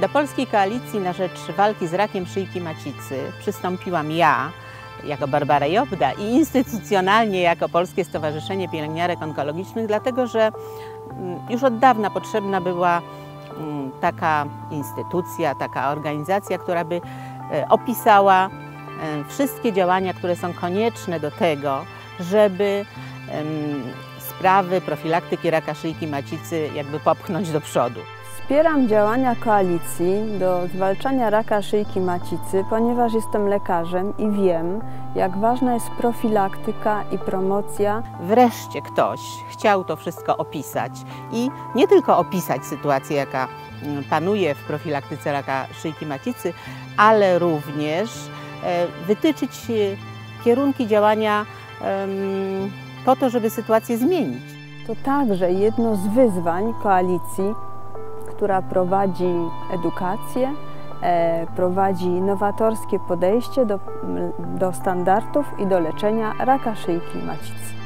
Do Polskiej Koalicji na rzecz walki z rakiem szyjki macicy przystąpiłam ja, jako Barbara Jobda i instytucjonalnie jako Polskie Stowarzyszenie Pielęgniarek Onkologicznych, dlatego że mm, już od dawna potrzebna była mm, taka instytucja, taka organizacja, która by e, opisała e, wszystkie działania, które są konieczne do tego, żeby sprawy profilaktyki raka szyjki macicy jakby popchnąć do przodu. Wspieram działania koalicji do zwalczania raka szyjki macicy, ponieważ jestem lekarzem i wiem, jak ważna jest profilaktyka i promocja. Wreszcie ktoś chciał to wszystko opisać i nie tylko opisać sytuację, jaka mm, panuje w profilaktyce raka szyjki macicy, ale również e, wytyczyć e, kierunki działania em, po to, żeby sytuację zmienić. To także jedno z wyzwań koalicji, która prowadzi edukację, e, prowadzi nowatorskie podejście do, do standardów i do leczenia raka szyjki macicy.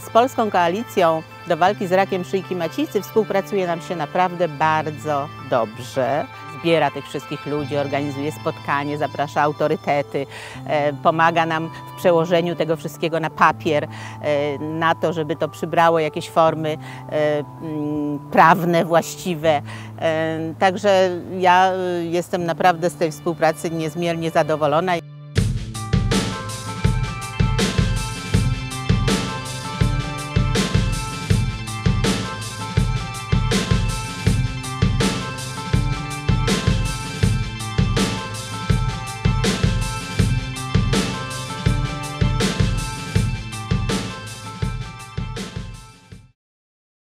Z Polską Koalicją do walki z rakiem szyjki macicy współpracuje nam się naprawdę bardzo dobrze. Zbiera tych wszystkich ludzi, organizuje spotkanie, zaprasza autorytety, e, pomaga nam w przełożeniu tego wszystkiego na papier, e, na to, żeby to przybrało jakieś formy e, mm, prawne, właściwe. Także ja jestem naprawdę z tej współpracy niezmiernie zadowolona.